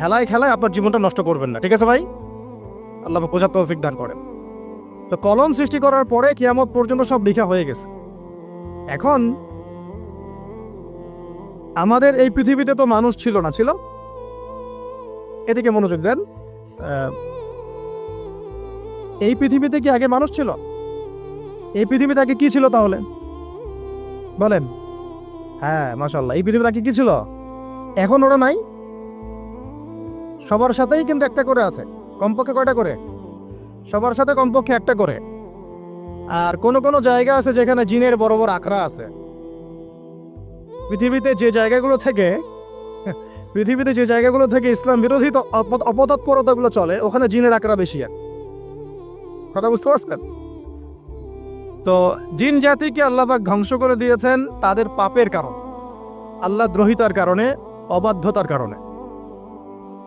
হেলায় খেলায় আপনার জীবনটা নষ্ট করবেন না, ঠিক আছে ভাই? আল্লাহ বোঝার তৌফিক দান করেন। তো কলম সৃষ্টি করার পরে কিয়ামত পর্যন্ত সব লেখা হয়ে গেছে। এখন আমাদের এই পৃথিবীতে তো মানুষ ছিল না, ছিল? এদিকে মনোযোগ দেন। এই পৃথিবীতে কি আগে মানুষ ছিল? এই পৃথিবীতে আগে কি ছিল তাহলে? বলেন। হ্যাঁ মাশাল্লাহ এই পৃথিবীতে আগে কি ছিল? এখন ওরা নাই? সবার সাথেই কিন্তু একটা করে আছে। কমপক্ষে কয়টা করে? সবার সাথে কমপক্ষে একটা করে। আর কোন কোন জায়গা আছে যেখানে জিনের বড় বড় আখড়া আছে। পৃথিবীতে যে জায়গাগুলো থেকে, পৃথিবীতে যে জায়গাগুলো থেকে ইসলাম বিরোধী অপতৎপরতাগুলো চলে, ওখানে জিনের আখড়া বেশি আর কথা বুঝতে পারছেন? তো জিন জাতিকে আল্লাহবাক ধ্বংস করে দিয়েছেন তাদের পাপের কারণ। আল্লাহ দ্রোহিতার কারণে, অবাধ্যতার কারণে।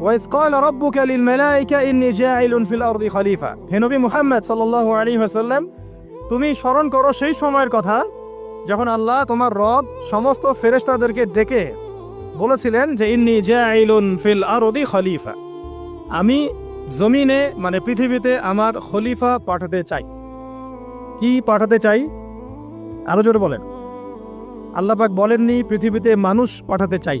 ওয়াইজ কল রব্বুকা লিল মালাইকা ইন্নী জাইলুন ফিল আরদি খলিফা হে মুহাম্মদ সাল্লাল্লাহু আলাইহি তুমি স্মরণ করো সেই সময়ের কথা যখন আল্লাহ তোমার রব সমস্ত ফেরেশতাদেরকে ডেকে বলেছিলেন যে, ইন্নি জাইলুন ফিল আরদি খলিফা। আমি জমিনে মানে পৃথিবীতে আমার খলিফা পাঠাতে চাই। কি পাঠাতে চাই? আরও জোরে বলেন। আল্লাপাক বলেননি, পৃথিবীতে মানুষ পাঠাতে চাই।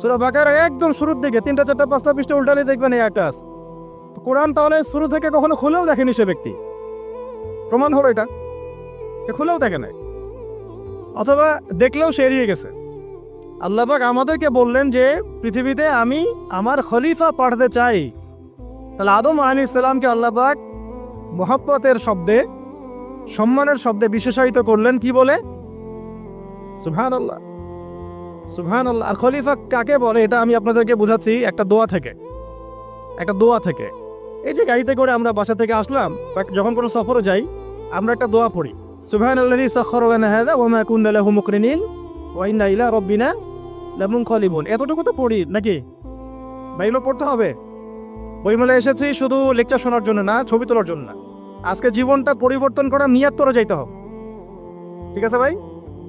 সুরা বাকার একদম শুরুর দিকে তিনটা, চারটা, পাঁচটা পৃষ্ঠা উল্টালে দেখবেন এই একটা কোরআন তাহলে শুরু থেকে কখনো খুলেও দেখেনি সে ব্যক্তি। প্রমাণ হলো এটা। সে খুলেও দেখে নাই। অথবা দেখলেও সে এড়িয়ে গেছে। আল্লাহবাক আমাদেরকে বললেন যে, পৃথিবীতে আমি আমার খলিফা পাঠাতে চাই। তাহলে আদম আলী ইসলামকে আল্লাহবাক মোহাব্বতের শব্দে, সম্মানের শব্দে বিশেষায়িত করলেন কি বলে? সুবহান আল্লাহ সুবহান আল্লাহ আর খলিফা কাকে বলে এটা আমি আপনাদেরকে বোঝাচ্ছি একটা দোয়া থেকে। একটা দোয়া থেকে। এই যে গাড়িতে করে আমরা বাসা থেকে আসলাম যখন কোনো সফরে যাই, আমরা একটা দোয়া পড়ি। এতটুকু তো পড়ি নাকি? পড়তে হবে? এসেছি শুধু লেকচার শোনার জন্য না, ছবি তোলার জন্য আজকে জীবনটা পরিবর্তন করা নিয়াত যাইতে হবে। ঠিক আছে ভাই?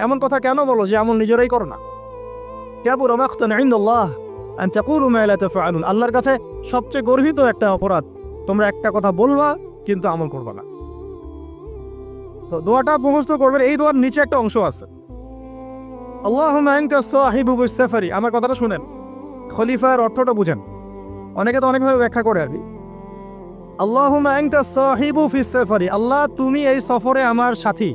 এমন কথা কেন বলো যে আমল নিজেরাই করো না? কাবুরা মা আল্লাহর কাছে সবচেয়ে গর্হিত একটা অপরাধ। তোমরা একটা কথা বলবা, কিন্তু আমল করবা না। তো দোয়াটা মুখস্থ করবেন, এই দোয়ার নিচে একটা অংশ আছে। সাহিবু বিস-সাফারি আমার কথাটা শুনেন। খলিফার অর্থটা বুঝেন। অনেকে তো অনেকভাবে ব্যাখ্যা করে আর কি। আনতা সাহিবু ফিস-সাফারি আল্লাহ, তুমি এই সফরে আমার সাথী।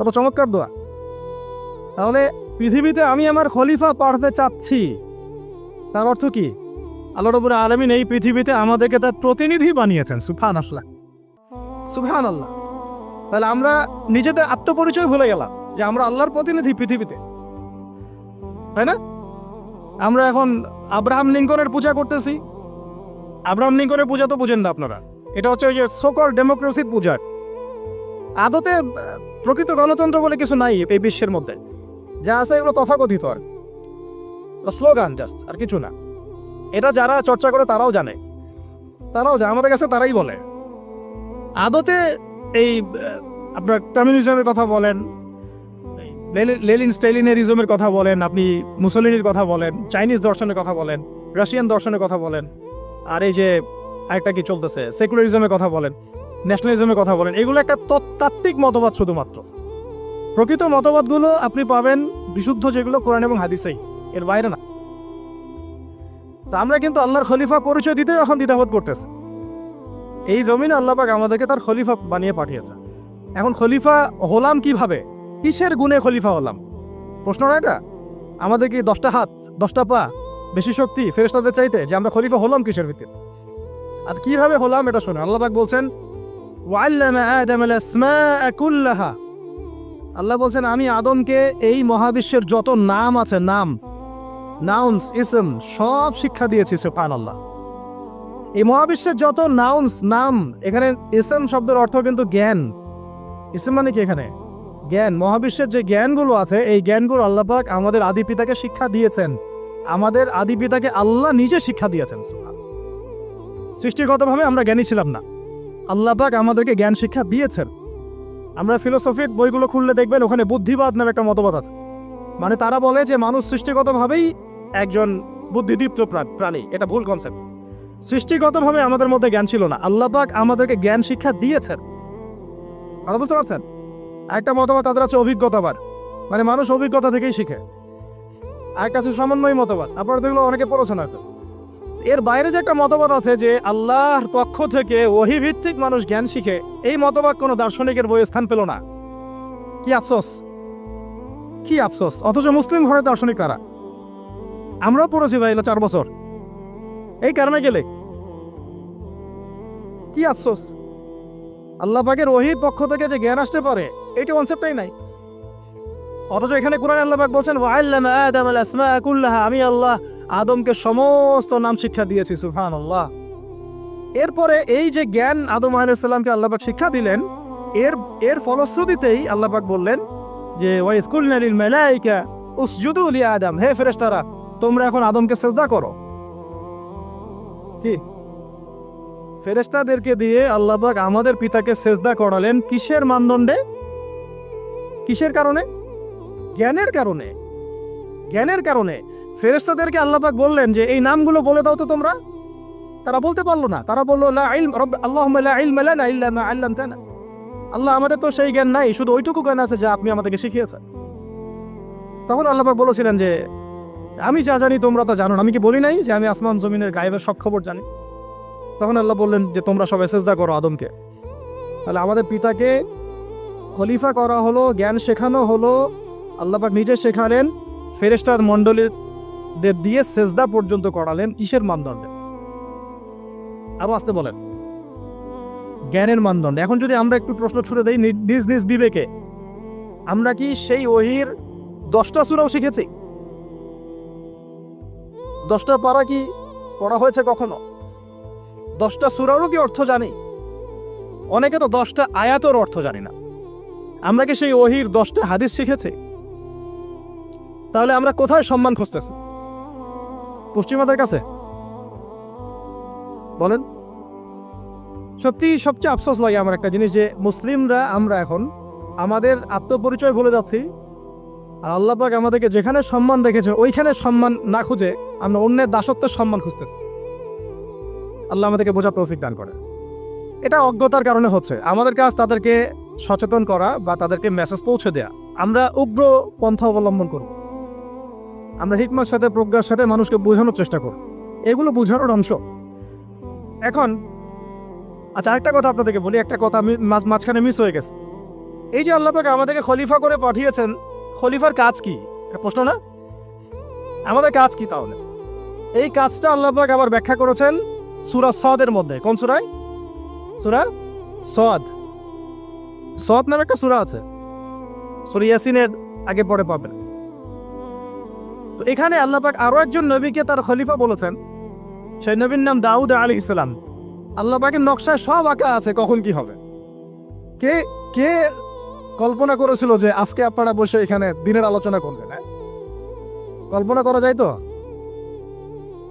কত চমৎকার দোয়া। তাহলে পৃথিবীতে আমি আমার খলিফা পাঠাতে চাচ্ছি। তার অর্থ কি? আল্লাহ রবুল আলমিন এই পৃথিবীতে আমাদেরকে তার প্রতিনিধি বানিয়েছেন সুফান আল্লাহ সুফান আল্লাহ তাহলে আমরা নিজেদের আত্মপরিচয় ভুলে গেলাম যে আমরা আল্লাহর প্রতিনিধি পৃথিবীতে। তাই না? আমরা এখন আব্রাহাম লিঙ্কনের পূজা করতেছি। আব্রাহাম লিঙ্কনের পূজা তো বুঝেন না আপনারা। এটা হচ্ছে ওই যে সকল ডেমোক্রেসির পূজা আদতে প্রকৃত গণতন্ত্র বলে কিছু নাই এই বিশ্বের মধ্যে। যা আছে এগুলো তথাকথিত আর। স্লোগান জাস্ট আর কিছু না। এটা যারা চর্চা করে তারাও জানে। তারাও জানে, আমাদের কাছে তারাই বলে। আদতে এই আপনার কমিউনিজমের কথা বলেন লেলিন স্টেলিনারিজমের কথা বলেন, আপনি মুসলিনের কথা বলেন, চাইনিজ দর্শনের কথা বলেন, রাশিয়ান দর্শনের কথা বলেন, আর এই যে আরেকটা কি চলতেছে সেকুলারিজমের কথা বলেন। ন্যাশনালিজমের কথা বলেন, এগুলো একটা তত্ত্ব- তাত্ত্বিক মতবাদ শুধুমাত্র। প্রকৃত মতবাদগুলো আপনি পাবেন বিশুদ্ধ যেগুলো কোরআন এবং হাদিসেই, এর বাইরে না। তা আমরা কিন্তু আল্লাহর খলিফা পরিচয় দিতে এখন দ্বিধাবোধ করতেছে। এই জমিনে আল্লাপাক আমাদেরকে তার খলিফা বানিয়ে পাঠিয়েছে। এখন খলিফা হলাম কীভাবে? কিসের গুণে খলিফা হলাম? প্রশ্ন প্রশ্নটা এটা? আমাদের কি দশটা হাত, দশটা পা বেশি শক্তি ফেরেস্তাদের চাইতে যে আমরা খলিফা হলাম কিসের ভিত্তিতে? আর কীভাবে হলাম এটা শুনে আল্লাপাক বলছেন কুল্লাহা। আল্লাহ বলছেন, আমি আদমকে এই মহাবিশ্বের যত নাম আছে, নাম নাউন্স ইসম সব শিক্ষা দিয়েছি সুফান আল্লাহ এই মহাবিশ্বের যত নাউন্স নাম, এখানে ইসম শব্দের অর্থ কিন্তু জ্ঞান। ইসম মানে কি এখানে? জ্ঞান। মহাবিশ্বের যে জ্ঞানগুলো আছে, এই জ্ঞানগুলো আল্লাহ পাক আমাদের আদি পিতাকে শিক্ষা দিয়েছেন। আমাদের আদি পিতাকে আল্লাহ নিজে শিক্ষা দিয়েছেন সুবহান। সৃষ্টিগতভাবে আমরা জ্ঞানী ছিলাম না। আল্লাহ পাক আমাদেরকে জ্ঞান শিক্ষা দিয়েছেন। আমরা ফিলোসফির বইগুলো খুললে দেখবেন ওখানে বুদ্ধিবাদ নামে একটা মতবাদ আছে। মানে তারা বলে যে মানুষ সৃষ্টিগতভাবেই একজন বুদ্ধিদীপ্ত প্রা- প্রাণী। এটা ভুল কনসেপ্ট সৃষ্টিগতভাবে আমাদের মধ্যে জ্ঞান ছিল না। আল্লাহ পাক আমাদেরকে জ্ঞান শিক্ষা দিয়েছেন। কথা বুঝতে পারছেন? একটা মতবাদ তাদের আছে অভিজ্ঞতাবার মানে মানুষ অভিজ্ঞতা থেকেই শিখে। আর আছে সমন্বয় মতবাদ। আপনারা এগুলো অনেকে পড়েছেন হয়তো। এর বাইরে যে একটা মতবাদ আছে যে আল্লাহর পক্ষ থেকে ওহি ভিত্তিক মানুষ জ্ঞান শিখে, এই মতবাদ কোনো দার্শনিকের বইয়ে স্থান পেল না। কি আফসোস? কি আফসোস? অথচ মুসলিম ঘরে দার্শনিক কারা? আমরাও পড়েছি ভাই চার বছর। এই কারণে গেলে। কি আফসোস? আল্লাহ পাকের ওহির পক্ষ থেকে যে জ্ঞান আসতে পারে, এইটা কনসেপ্টটাই নাই। অথচ এখানে কোরআন আল্লাহ পাক বলছেন আমি আল্লাহ আদমকে সমস্ত নাম শিক্ষা দিয়েছি সুফান আল্লাহ এরপরে এই যে জ্ঞান আদম আলাইসাল্লামকে আল্লাহ পাক শিক্ষা দিলেন, এর এর ফলশ্রুতিতেই আল্লাহ পাক বললেন যে ওয়াইস কুলনারিল মালাইকা উসজুদু লি আদম। হে ফেরেশতারা, তোমরা এখন আদমকে সেজদা করো। কি? ফেরেশতাদেরকে দিয়ে আল্লাহ পাক আমাদের পিতাকে সেজদা করালেন কিসের মানদণ্ডে? কিসের কারণে? জ্ঞানের কারণে। জ্ঞানের কারণে। ফেরেশতাদেরকে আল্লাহ পাক বললেন যে, এই নামগুলো বলে দাও তো তোমরা। তারা বলতে পারল না। তারা বলল আল্লাহ আল্লাহ আমাদের তো সেই জ্ঞান নাই, শুধু ওইটুকু জ্ঞান আছে যা আপনি আমাদেরকে শিখিয়েছেন। তখন আল্লাহ পাক বলেছিলেন যে, আমি যা জানি তোমরা তা জানো আমি কি বলি নাই যে, আমি আসমান জমিনের গায়েবের সব খবর জানি? তখন আল্লাহ বললেন যে, তোমরা সবাই সেজদা করো আদমকে। তাহলে আমাদের পিতাকে খলিফা করা হলো, জ্ঞান শেখানো হলো। আল্লাহ পাক নিজে শেখালেন ফেরেস্তার মণ্ডলীদের দিয়ে সেজদা পর্যন্ত করালেন কিসের মানদণ্ডে। আরও আসতে বলেন। জ্ঞানের মানদণ্ড। এখন যদি আমরা একটু প্রশ্ন ছুড়ে দেই নিজ নিজ বিবেকে, আমরা কি সেই ওহির দশটা সুরাও শিখেছি? দশটা পারা কি পড়া হয়েছে কখনো? দশটা সুরারও কি অর্থ জানি? অনেকে তো দশটা আয়াতের অর্থ জানি না। আমরা কি সেই ওহির দশটা হাদিস শিখেছি? তাহলে আমরা কোথায় সম্মান খুঁজতেছি? পশ্চিমাদের কাছে? বলেন। সত্যি সবচেয়ে আফসোস লাগে আমার একটা জিনিস যে, মুসলিমরা আমরা এখন আমাদের আত্মপরিচয় ভুলে যাচ্ছি। আর আল্লাহ পাক আমাদেরকে যেখানে সম্মান রেখেছে, ওইখানে সম্মান না খুঁজে আমরা অন্যের দাসত্বের সম্মান খুঁজতেছি। আল্লাহ আমাদেরকে বোঝা তৌফিক দান করে এটা অজ্ঞতার কারণে হচ্ছে। আমাদের কাজ তাদেরকে সচেতন করা বা তাদেরকে মেসেজ পৌঁছে দেওয়া আমরা উগ্র পন্থা অবলম্বন করব। আমরা হিকমার সাথে, প্রজ্ঞার সাথে মানুষকে বোঝানোর চেষ্টা করব এগুলো বোঝানোর অংশ। এখন আচ্ছা আরেকটা কথা আপনাদেরকে বলি, একটা কথা মাঝখানে মিস হয়ে গেছে। এই যে আল্লাহ পাক আমাদেরকে খলিফা করে পাঠিয়েছেন, খলিফার কাজ কি? প্রশ্ন না? আমাদের কাজ কি তাহলে? এই কাজটা আল্লাহ আবার ব্যাখ্যা করেছেন সুরা সদের মধ্যে। কোন সুরায়? সুরা সদ। সদ নামে একটা সুরা আছে। সুরা ইয়াসিনের আগে পরে পাবেন। তো এখানে আল্লাহ পাক আরও একজন নবীকে তার খলিফা বলেছেন। সেই নবীর নাম দাউদ আলী ইসলাম আল্লাহ পাকের নকশায় সব আঁকা আছে, কখন কি হবে? কে কে কল্পনা করেছিল যে আজকে আপনারা বসে এখানে দিনের আলোচনা করবেন হ্যাঁ? কল্পনা করা যায় তো?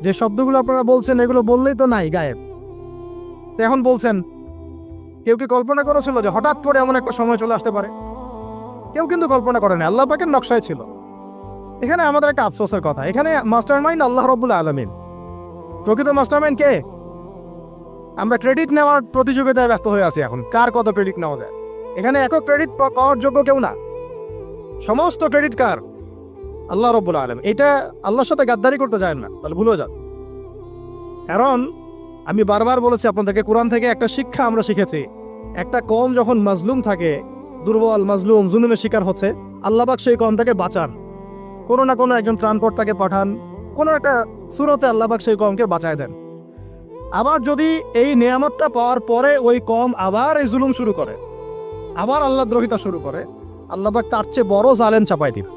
যে শব্দগুলো আপনারা বলছেন, এগুলো বললেই তো নাই, গায়েব। এখন বলছেন, কেউ কি কল্পনা করেছিল যে হঠাৎ করে এমন একটা সময় চলে আসতে পারে? কেউ কিন্তু কল্পনা করেনি আল্লাহ পাকের নকশায় ছিল। এখানে আমাদের একটা আফসোসের কথা। এখানে মাস্টার মাইন্ড আল্লাহ রব্বুল আলমিন। প্রকৃত মাস্টার মাইন্ড কে? আমরা ক্রেডিট নেওয়ার প্রতিযোগিতায় ব্যস্ত হয়ে আছি এখন। কার কত ক্রেডিট নেওয়া যায়? এখানে একক ক্রেডিট পাওয়ার যোগ্য কেউ না। সমস্ত ক্রেডিট কার? আল্লাহ রব্বুল আলম এটা আল্লাহর সাথে গাদ্দারি করতে যায় না, তাহলে ভুলে যান কারণ, আমি বারবার বলেছি আপনাদেরকে, কোরআন থেকে একটা শিক্ষা আমরা শিখেছি। একটা কম যখন মাজলুম থাকে, দুর্বল, মাজলুম, জুলুমের শিকার হচ্ছে আল্লাহবাক সেই কমটাকে বাঁচান। কোনো না কোনো একজন ত্রাণকর্তাকে পাঠান, কোনো একটা সুরতে আল্লাহবাক সেই কমকে বাঁচায় দেন। আবার যদি এই নিয়ামতটা পাওয়ার পরে ওই কম আবার এই জুলুম শুরু করে, আবার আল্লাহ দ্রোহিতা শুরু করে, আল্লাহবাক তার চেয়ে বড় জালেন চাপাই দিন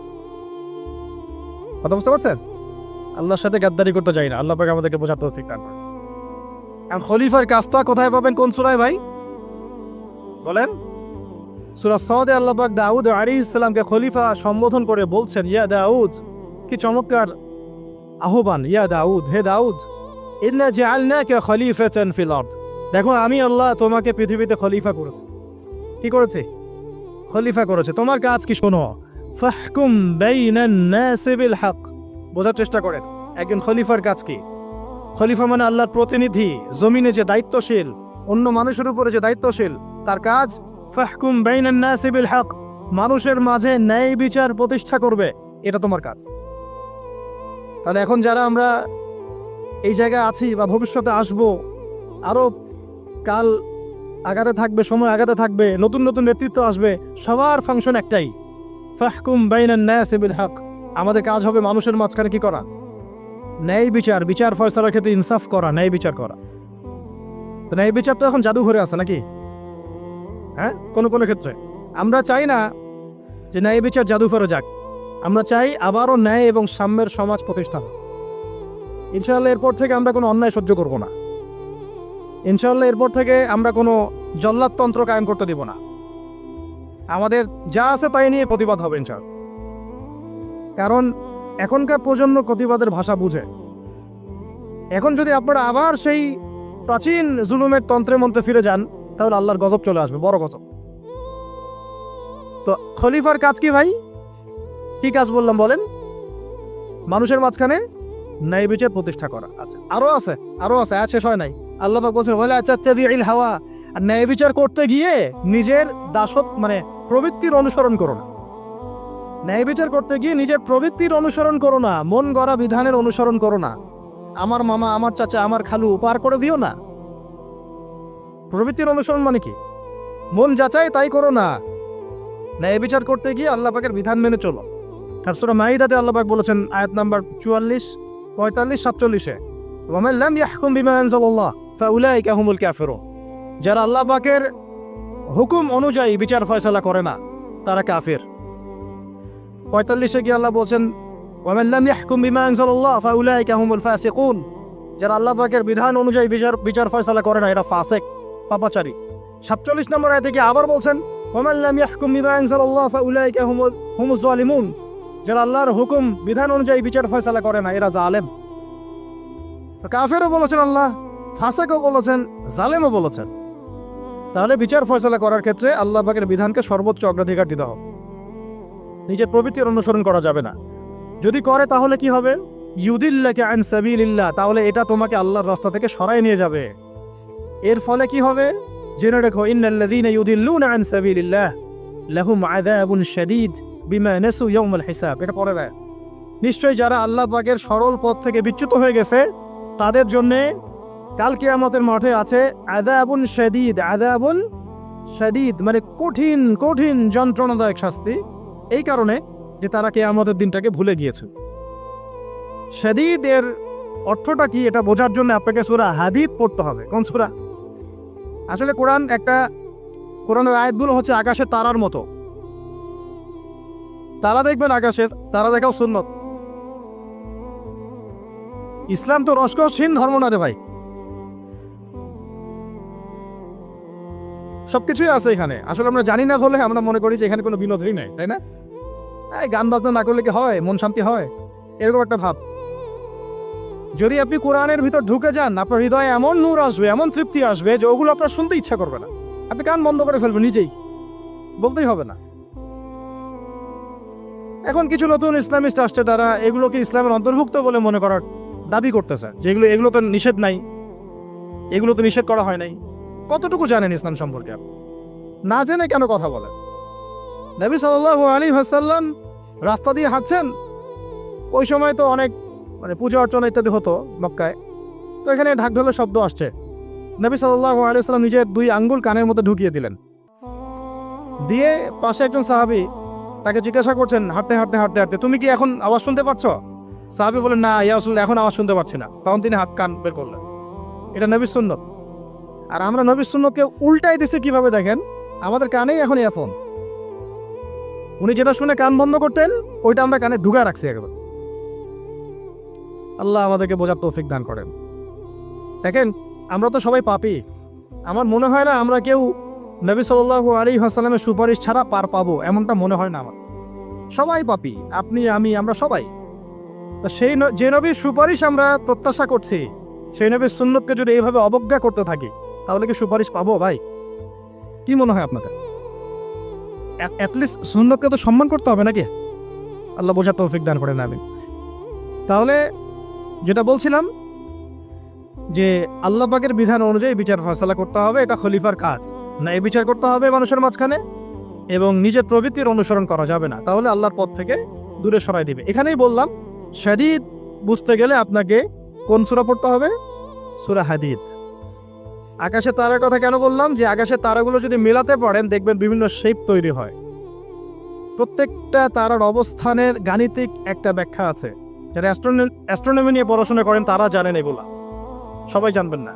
কথা বুঝতে পারছেন? আল্লাহর সাথে গাদ্দারি করতে চাই না আল্লাহ পাক আমাদেরকে বোঝার তৌফিক করেন। এখন খলিফার কাজটা কোথায় পাবেন, কোন সুরায় ভাই? বলেন। সুরা সদে আল্লাহ পাক দাউদ আলী ইসলামকে খলিফা সম্বোধন করে বলছেন, ইয়া দাউদ, কি চমৎকার আহ্বান, ইয়া দাউদ, হে দাউদ, ইন্না জাআলনাকা খলিফাতান ফিল আরদ। দেখো, আমি আল্লাহ তোমাকে পৃথিবীতে খলিফা করেছি। কি করেছি? খলিফা করেছে। তোমার কাজ কি শোনো? ফাহকুম বাইনান নাসি বিল হক। বোঝার চেষ্টা করেন, একজন খলিফার কাজ কি? খলিফা মানে আল্লাহর প্রতিনিধি, জমিনে যে দায়িত্বশীল, অন্য মানুষের উপরে যে দায়িত্বশীল, তার কাজ ফাহকুম বাইনান নাসি বিল হক। মানুষের মাঝে ন্যায় বিচার প্রতিষ্ঠা করবে। এটা তোমার কাজ। তাহলে এখন যারা আমরা এই জায়গায় আছি বা ভবিষ্যতে আসব আরও কাল আগাতে থাকবে, সময় আগাতে থাকবে, নতুন নতুন নেতৃত্ব আসবে, সবার ফাংশন একটাই। ফাহকুম বাইনান নাসি বিল হক। আমাদের কাজ হবে মানুষের মাঝখানে কি করা? ন্যায় বিচার বিচার ফয়সালার ক্ষেত্রে ইনসাফ করা, ন্যায় বিচার করা। তো ন্যায় বিচার তো এখন জাদুঘরে আছে নাকি? হ্যাঁ? কোনো কোনো ক্ষেত্রে। আমরা চাই না যে ন্যায় বিচার জাদুঘরে যাক। আমরা চাই আবারও ন্যায় এবং সাম্যের সমাজ প্রতিষ্ঠা হোক। ইনশাআল্লাহ এরপর থেকে আমরা কোনো অন্যায় সহ্য করব না। ইনশাআল্লাহ এরপর থেকে আমরা কোনো জল্লাদতন্ত্র কায়েম করতে দিব না। আমাদের যা আছে তাই নিয়ে প্রতিবাদ হবে ইনশাআল্লাহ। কারণ এখনকার প্রজন্ম প্রতিবাদের ভাষা বুঝে। এখন যদি আপনারা আবার সেই প্রাচীন জুলুমের তন্ত্রের মধ্যে ফিরে যান তাহলে আল্লাহর গজব চলে আসবে, বড় গজব। তো খলিফার কাজ কি ভাই? কি কাজ বললাম বলেন? মানুষের মাঝখানে ন্যায় বিচার প্রতিষ্ঠা করা আছে। আরও আছে আরও আছে আজ শেষ হয় নাই। আল্লাহ পাক বলছেন বলে আচ্ছা হাওয়া। আর ন্যায় বিচার করতে গিয়ে নিজের দাসত মানে প্রবৃত্তির অনুসরণ করো না। ন্যায় বিচার করতে গিয়ে নিজের প্রবৃত্তির অনুসরণ করো না, মন গড়া বিধানের অনুসরণ করো না। আমার মামা, আমার চাচা, আমার খালু, পার করে দিও না। প্রবৃত্তির অনুসরণ মানে কি? মন যা যাচাই তাই করো না। ন্যায় বিচার করতে গিয়ে পাকের বিধান মেনে চলো। আর সুরা আল্লাহ পাক বলেছেন, আয়াত নাম্বার চুয়াল্লিশ, পঁয়তাল্লিশ, সাতচল্লিশে, ওয়ামান লাম ইয়াহকুম বিমা আনজালাল্লাহ, ফাউলাইকা হুমুল কাফিরুন। যারা আল্লাহ পাকের হুকুম অনুযায়ী বিচার ফয়সালা করে না, তারা কাফির। পঁয়তাল্লিশে গিয়ে আল্লাহ বলছেন, ওয়ামান লাম ইয়াহকুম বিমা আনজালাল্লাহ, ফাউলাইকা হুমুল ফাসিকুন। যারা আল্লাহ পাকের বিধান অনুযায়ী বিচার বিচার ফয়সালা করে না, এরা ফাসেক। পাপাচারী। সাতচল্লিশ নম্বর আয়াতে গিয়ে আবার বলছেন? যারা আল্লাহর হুকুম, বিধান অনুযায়ী বিচার ফয়সালা করে না, এরা জালেম। কাফেরও বলেছেন আল্লাহ, ফাসেকও বলেছেন, জালেমও বলেছেন। তাহলে বিচার ফয়সালা করার ক্ষেত্রে আল্লাহ পাকের বিধানকে সর্বোচ্চ অগ্রাধিকার দিতে হবে। নিজের প্রবৃত্তির অনুসরণ করা যাবে না। যদি করে তাহলে কি হবে? ইউদিল্লাকে আইন সাবিলিল্লাহ, তাহলে এটা তোমাকে আল্লাহর রাস্তা থেকে সরাই নিয়ে যাবে। এর ফলে কি হবে? জেনে রেখো, ইন্নাল্লাযীনা ইউদিল্লুনা আন সাবিলিল্লাহ, লাহুম আযাবুন শাদীদ বিমা নাসু ইয়াউমাল হিসাব। এটা পরে দেয়। নিশ্চয়ই যারা আল্লাহ পাকের সরল পথ থেকে বিচ্যুত হয়ে গেছে, তাদের জন্যে কাল কিয়ামতের মাঠে আছে আযাবুন শাদীদ আযাবুন শাদীদ মানে কঠিন কঠিন যন্ত্রণাদায়ক শাস্তি। এই কারণে যে তারা কেয়ামতের দিনটাকে ভুলে গিয়েছে। শাদীদ এর অর্থটা কি? এটা বোঝার জন্য আপনাকে সুরা হাদিদ পড়তে হবে। কোন সূরা? আসলে কোরআন একটা কোরআনের আয়াতগুলো হচ্ছে আকাশের তারার মতো। তারা দেখবেন আকাশের, তারা দেখাও সুন্নত। ইসলাম তো রসকসহীন ধর্ম না রে ভাই। সবকিছুই আছে এখানে। আসলে আমরা জানি না বলে আমরা মনে করি যে এখানে কোনো বিনোদনই নাই, তাই না? গান বাজনা না করলে কি হয়? মন শান্তি হয়? এরকম একটা ভাব। যদি আপনি কোরআনের ভিতর ঢুকে যান, আপনার হৃদয়ে এমন নূর আসবে, এমন তৃপ্তি আসবে যে ওগুলো আপনার শুনতে ইচ্ছা করবে না। আপনি কান বন্ধ করে ফেলবেন নিজেই। বলতেই হবে না। এখন কিছু নতুন ইসলামিস্ট আসছে তারা, এগুলোকে ইসলামের অন্তর্ভুক্ত বলে মনে করার দাবি করতেছে। যেগুলো এগুলো তো নিষেধ নাই। এগুলো তো নিষেধ করা হয় নাই। কতটুকু জানেন ইসলাম সম্পর্কে আপনি? না জেনে কেন কথা বলেন? নবী সাল্লাহ আলী হাসাল্লাম রাস্তা দিয়ে হাঁটছেন? ওই সময় তো অনেক মানে পূজা অর্চনা ইত্যাদি হতো মক্কায়। তো এখানে ঢাক ঢোলের শব্দ আসছে। নবী সাল্লাহ আলিয়াল্লাম নিজের দুই আঙ্গুল কানের মধ্যে ঢুকিয়ে দিলেন। দিয়ে পাশে একজন সাহাবি তাকে জিজ্ঞাসা করছেন, হাঁটতে হাঁটতে হাঁটতে হাঁটতে, তুমি কি এখন আওয়াজ শুনতে পাচ্ছ? সাহাবি বলেন না, ইয়া আসলে এখন আওয়াজ শুনতে পাচ্ছি না। তখন তিনি হাত, কান বের করলেন। এটা নবী সুন্নত। আর আমরা নবী সুন্নতকে উল্টাই দিছি কীভাবে দেখেন? আমাদের কানেই এখন ইয়ারফোন। উনি যেটা শুনে কান বন্ধ করতেন, ওইটা আমরা কানে ঢুকা রাখছি একবার। আল্লাহ আমাদেরকে বোঝার তৌফিক দান করেন। দেখেন, আমরা তো সবাই পাপি। আমার মনে হয় না আমরা কেউ নবী সাল্লাহ আলী হাসালামের সুপারিশ ছাড়া পার পাবো, এমনটা মনে হয় না আমার। সবাই পাপি, আপনি, আমি, আমরা সবাই। তো সেই যে নবীর সুপারিশ আমরা প্রত্যাশা করছি, সেই নবীর সুন্নতকে যদি এইভাবে অবজ্ঞা করতে থাকি, তাহলে কি সুপারিশ পাবো ভাই? কি মনে হয় আপনাদের? অ্যাটলিস্ট সুন্নতকে তো সম্মান করতে হবে নাকি? আল্লাহ বোঝার তৌফিক দান করেন আমি তাহলে যেটা বলছিলাম যে আল্লাহ পাকের বিধান অনুযায়ী বিচার ফয়সলা করতে হবে, এটা খলিফার কাজ। না, এই বিচার করতে হবে মানুষের মাঝখানে এবং নিজের প্রবৃত্তির অনুসরণ করা যাবে না। তাহলে আল্লাহর পথ থেকে দূরে সরাই দিবে। এখানেই বললাম, শাদিদ বুঝতে গেলে আপনাকে কোন সূরা পড়তে হবে? সুরা হাদিদ। আকাশের তারার কথা কেন বললাম? যে আকাশের তারাগুলো যদি মেলাতে পারেন, দেখবেন বিভিন্ন শেপ তৈরি হয়। প্রত্যেকটা তারার অবস্থানের গাণিতিক একটা ব্যাখ্যা আছে। যারা অ্যাস্ট্রোনমি নিয়ে পড়াশোনা করেন, তারা জানেন এগুলা। সবাই জানবেন না।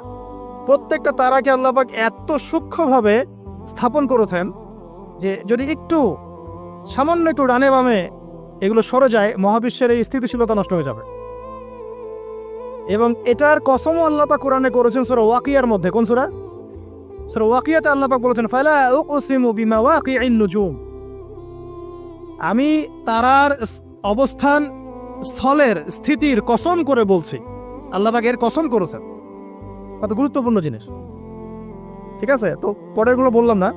প্রত্যেকটা তারাকে আল্লাপাক এত সূক্ষ্মভাবে স্থাপন করেছেন যে যদি একটু সামান্য একটু ডানে বামে এগুলো সরে যায়, মহাবিশ্বের এই স্থিতিশীলতা নষ্ট হয়ে যাবে। এবং এটার কসমও আল্লাপা কোরআনে করেছেন সুরা ওয়াকিয়ার মধ্যে। কোন সুরা? সুরা ওয়াকিয়াতে আল্লাপাক বলেছেন, ফালা বিমা আমি তারার অবস্থান স্থলের স্থিতির কসম করে বলছি। আল্লাপাক এর কসম করেছেন। কত গুরুত্বপূর্ণ জিনিস। ঠিক আছে? তো পরেরগুলো বললাম না।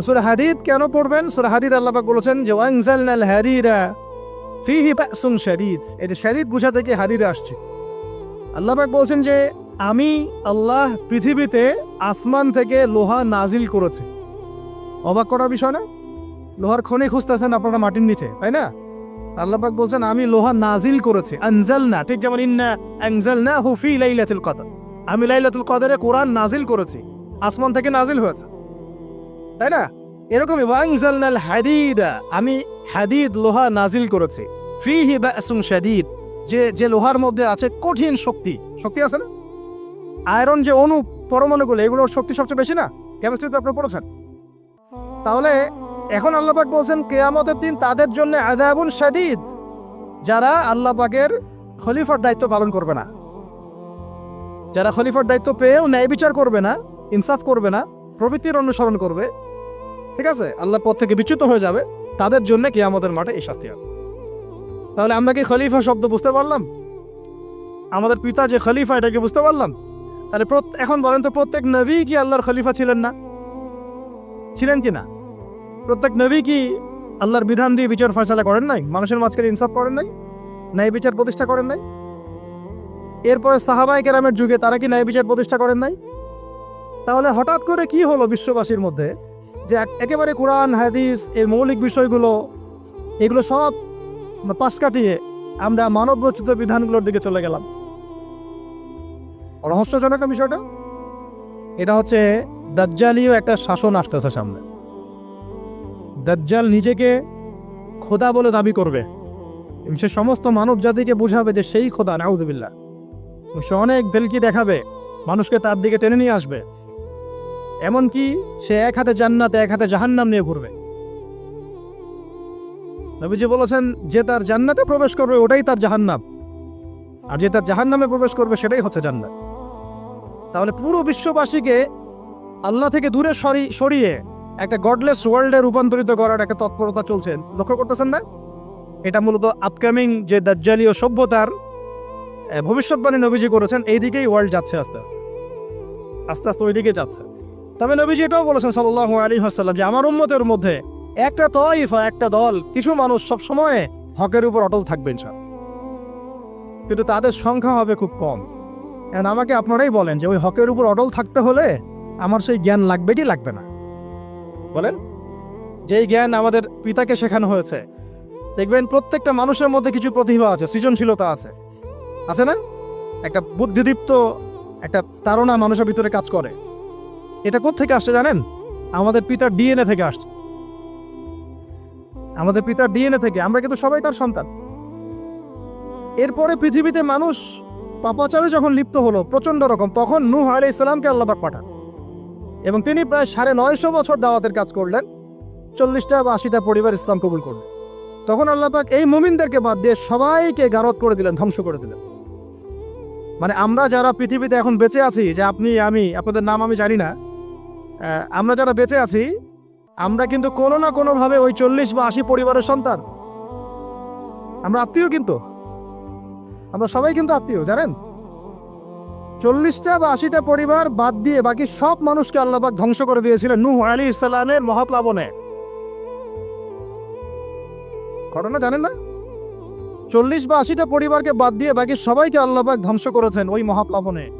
সুরা হাদিদ কেন পড়বেন? সুরা হাদিদ আল্লাপাক বলেছেন যে ওয়াংজালনাল হাদিরা ফিহি বাসুন শাদীদ। এই যে শাদীদ বুঝা থেকে হাদিদে আসছে। আল্লাপাক বলছেন যে, আমি আল্লাহ পৃথিবীতে আসমান থেকে লোহা নাজিল করেছি। অবাক করার বিষয় না? লোহার খনি খুঁজতেছেন আপনারা মাটির নিচে, তাই না? আল্লাপাক বলছেন, আমি লোহা নাজিল করেছি আনজাল না ঠিক যেমন, ইন্না আনজাল না হুফি লাইলাতুল কদর। আমি লাইলাতুল কদরে কোরআন নাজিল করেছি, আসমান থেকে নাজিল হয়েছে। তাই না? এরকমই ওয়াংজালনাল হাদিদা। আমি হাদিদ, লোহা নাজিল করেছি। ফিহি বাসুন শাদীদ, যে যে লোহার মধ্যে আছে কঠিন শক্তি। শক্তি আছে না? আয়রন যে অণু, পরমাণুগুলো, এগুলোর শক্তি সবচেয়ে বেশি না? কেমিস্ট্রিতে আপনি পড়েছেন? তাহলে এখন আল্লাহ পাক বলছেন, কেয়ামতের দিন তাদের জন্য আযাবুন শাদীদ, যারা আল্লাহ পাকের খলিফার দায়িত্ব পালন করবে না। যারা খলিফার দায়িত্ব পেয়েও ন্যায় বিচার করবে না, ইনসাফ করবে না, প্রবৃত্তির অনুসরণ করবে, ঠিক আছে? আল্লাহর পথ থেকে বিচ্যুত হয়ে যাবে, তাদের জন্য কেয়ামতের মাঠে এই শাস্তি আছে। তাহলে আমরা কি খলিফা শব্দ বুঝতে পারলাম? আমাদের পিতা যে খলিফা, এটাকে বুঝতে পারলাম? তাহলে এখন বলেন তো, প্রত্যেক নবী কি আল্লাহর খলিফা ছিলেন না? ছিলেন কি না? প্রত্যেক নবী কি আল্লাহর বিধান দিয়ে বিচার ফয়সালা করেন নাই? মানুষের মাঝখানে ইনসাফ করেন নাই? ন্যায় বিচার প্রতিষ্ঠা করেন নাই? এরপরে সাহাবাই কেরামের যুগে তারা কি ন্যায় বিচার প্রতিষ্ঠা করেন নাই? তাহলে হঠাৎ করে কি হলো বিশ্ববাসীর মধ্যে? যে এক- একেবারে কোরআন, হাদিস এর মৌলিক বিষয়গুলো, এগুলো সব পাশ কাটিয়ে আমরা মানব রচিত বিধানগুলোর দিকে চলে গেলাম। রহস্যজনক বিষয়টা? এটা হচ্ছে দাজ্জালীয় একটা শাসন আসতেছে সামনে। দাজ্জাল নিজেকে খোদা বলে দাবি করবে। সে সমস্ত মানব জাতিকে বোঝাবে যে সেই খোদা নাউদুবিল্লাহ এবং সে অনেক ভেলকি দেখাবে, মানুষকে তার দিকে টেনে নিয়ে আসবে। এমনকি সে এক হাতে জান্নাতে, এক হাতে জাহান্নাম নিয়ে ঘুরবে। নবীজি বলেছেন, যে তার জান্নাতে প্রবেশ করবে, ওটাই তার জাহান্নাম। আর যে তার জাহান্নামে প্রবেশ করবে, সেটাই হচ্ছে জান্নাত। তাহলে পুরো বিশ্ববাসীকে আল্লাহ থেকে দূরে সরি, সরিয়ে একটা গডলেস ওয়ার্ল্ডে রূপান্তরিত করার একটা তৎপরতা চলছে। লক্ষ্য করতেছেন না? এটা মূলত আপকামিং যে দাজ্জালীয় সভ্যতার ভবিষ্যৎবাণী নবীজি করেছেন এই দিকেই ওয়ার্ল্ড যাচ্ছে আস্তে আস্তে। আস্তে আস্তে ওই দিকে যাচ্ছে। তবে নবীজি এটাও বলেছেন সাল্লাল্লাহু আলাইহি ওয়াসাল্লাম যে আমার উম্মতের মধ্যে একটা তয়ফা একটা দল, কিছু মানুষ সব সময় হকের উপর অটল থাকবেন ইনশাআল্লাহ। কিন্তু তাদের সংখ্যা হবে খুব কম। এখন আমাকে আপনারাই বলেন যে ওই হকের উপর অটল থাকতে হলে আমার সেই জ্ঞান লাগবে কি লাগবে না? বলেন, যেই জ্ঞান আমাদের পিতাকে শেখানো হয়েছে, দেখবেন প্রত্যেকটা মানুষের মধ্যে কিছু প্রতিভা আছে, সৃজনশীলতা আছে। আছে না? একটা বুদ্ধিদীপ্ত, একটা তারা মানুষের ভিতরে কাজ করে। এটা থেকে আসছে জানেন? আমাদের পিতার ডিএনএ থেকে আসছে। আমাদের পিতার ডিএনএ থেকে, আমরা কিন্তু সবাই তার সন্তান। এরপরে পৃথিবীতে মানুষ পাপাচারে যখন লিপ্ত হলো প্রচণ্ড রকম, তখন নূহ আলাই ইসলামকে আল্লাহবাক পাঠান। এবং তিনি প্রায় সাড়ে নয়শো বছর দাওয়াতের কাজ করলেন, চল্লিশটা বা আশিটা পরিবার ইসলাম কবুল করলেন। তখন আল্লাপাক এই মুমিনদেরকে বাদ দিয়ে সবাইকে গারদ করে দিলেন, ধ্বংস করে দিলেন। মানে আমরা যারা পৃথিবীতে এখন বেঁচে আছি, যে আপনি, আমি, আপনাদের নাম আমি জানি না আমরা যারা বেঁচে আছি, আমরা কিন্তু কোনো না কোনোভাবে ওই চল্লিশ বা আশি পরিবারের সন্তান। আমরা আত্মীয় কিন্তু। আমরা সবাই কিন্তু আত্মীয়, জানেন? চল্লিশটা বা আশিটা পরিবার বাদ দিয়ে বাকি সব মানুষকে আল্লাহবাক ধ্বংস করে দিয়েছিলেন নূহ আলী ইসলামের মহাপ্লাবনে। ঘটনা জানেন না? চল্লিশ বা আশিটা পরিবারকে বাদ দিয়ে বাকি সবাইকে আল্লাহবাক ধ্বংস করেছেন ওই মহাপ্লাবনে।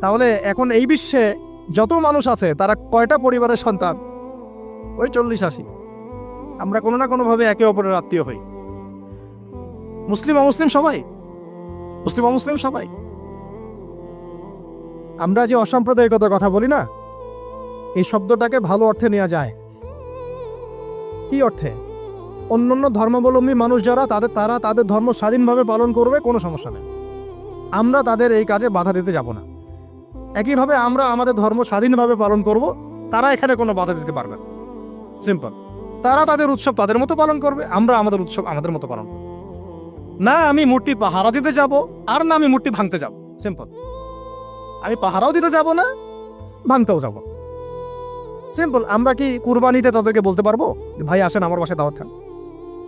তাহলে এখন এই বিশ্বে যত মানুষ আছে, তারা কয়টা পরিবারের সন্তান? ওই চল্লিশ, আশি। আমরা কোনো না কোনোভাবে একে অপরের আত্মীয় হই। মুসলিম, অমুসলিম সবাই? মুসলিম, অমুসলিম সবাই? আমরা যে অসাম্প্রদায়িকতার কথা বলি না? এই শব্দটাকে ভালো অর্থে নেওয়া যায়। কি অর্থে? অন্যান্য ধর্মাবলম্বী মানুষ যারা, তাদের তারা তাদের ধর্ম স্বাধীনভাবে পালন করবে, কোনো সমস্যা নেই। আমরা তাদের এই কাজে বাধা দিতে যাব না। একইভাবে আমরা আমাদের ধর্ম স্বাধীনভাবে পালন করব, তারা এখানে কোনো বাধা দিতে পারবে না। সিম্পল তারা তাদের উৎসব তাদের মতো পালন করবে, আমরা আমাদের উৎসব আমাদের মতো পালন করব। না আমি মূর্তি পাহারা দিতে যাব, আর না আমি মূর্তি ভাঙতে যাব। সিম্পল আমি পাহারাও দিতে যাব না, ভাঙতেও যাব। সিম্পল আমরা কি কুরবানিতে তাদেরকে বলতে পারব? ভাই, আসেন, আমার বাসায় দাওয়াত খান।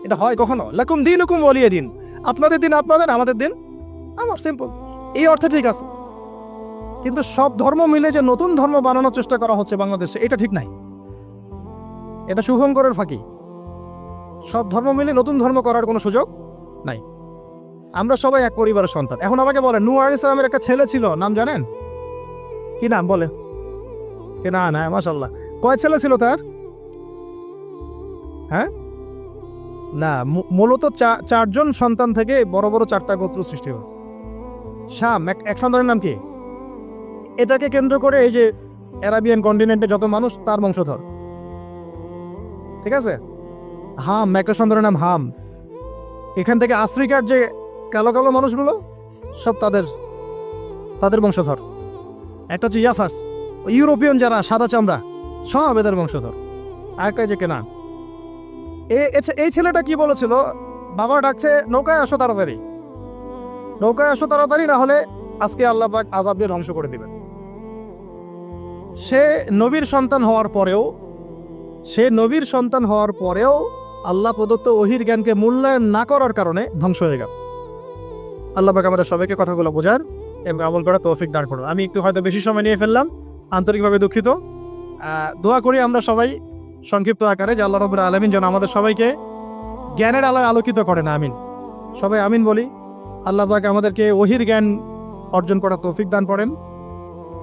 এটা হয় কখনো? লাকুম দিন হুকুম বলিয়ে দিন। আপনাদের দিন আপনাদের, আমাদের দিন। আমার সিম্পল এই অর্থে ঠিক আছে। কিন্তু সব ধর্ম মিলে যে নতুন ধর্ম বানানোর চেষ্টা করা হচ্ছে বাংলাদেশে, এটা ঠিক নাই। এটা শুভঙ্করের ফাঁকি। সব ধর্ম মিলে নতুন ধর্ম করার কোনো সুযোগ নাই। আমরা সবাই এক পরিবারের সন্তান। এখন আমাকে বলেন আলী ইসলামের একটা ছেলে ছিল, নাম জানেন? কি নাম বলে? কি না না মাসাল্লাহ কয় ছেলে ছিল তার? হ্যাঁ? না মূলত চারজন সন্তান থেকে বড় বড় চারটা গোত্র সৃষ্টি হয়েছে। শাম, এক এক সন্তানের নাম কি? এটাকে কেন্দ্র করে এই যে অ্যারাবিয়ান কন্টিনেন্টে যত মানুষ, তার বংশধর। ঠিক আছে? হাম একটা সন্তানের নাম হাম। এখান থেকে আফ্রিকার যে কালো কালো মানুষগুলো, সব তাদের তাদের বংশধর। একটা হচ্ছে ইয়াফাস ইউরোপিয়ান যারা, সাদা চামড়া, সব এদের বংশধর। আরেকটা যে কেনা এই ছেলেটা কি বলেছিল? বাবা ডাকছে, নৌকায় আসো তাড়াতাড়ি। নৌকায় আসো তাড়াতাড়ি, না হলে আজকে আল্লাহ আজাব দিয়ে ধ্বংস করে দিবেন। সে নবীর সন্তান হওয়ার পরেও, সে নবীর সন্তান হওয়ার পরেও আল্লাহ প্রদত্ত ওহির জ্ঞানকে মূল্যায়ন না করার কারণে ধ্বংস হয়ে গেল। আল্লাহ আমাদের সবাইকে কথাগুলো বোঝার এবং আমল করা তৌফিক দাঁড় করুন। আমি একটু হয়তো বেশি সময় নিয়ে ফেললাম, আন্তরিকভাবে দুঃখিত। দোয়া করি আমরা সবাই সংক্ষিপ্ত আকারে যে আল্লাহ রবুল আলমিন যেন আমাদের সবাইকে জ্ঞানের আলোয় আলোকিত করেন, আমিন। সবাই আমিন বলি। আল্লাহ পাক আমাদেরকে ওহির জ্ঞান অর্জন করার তৌফিক দান করেন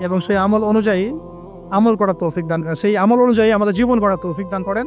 এবং সেই আমল অনুযায়ী আমল করার তৌফিক দান সেই আমল অনুযায়ী আমাদের জীবন করার তৌফিক দান করেন।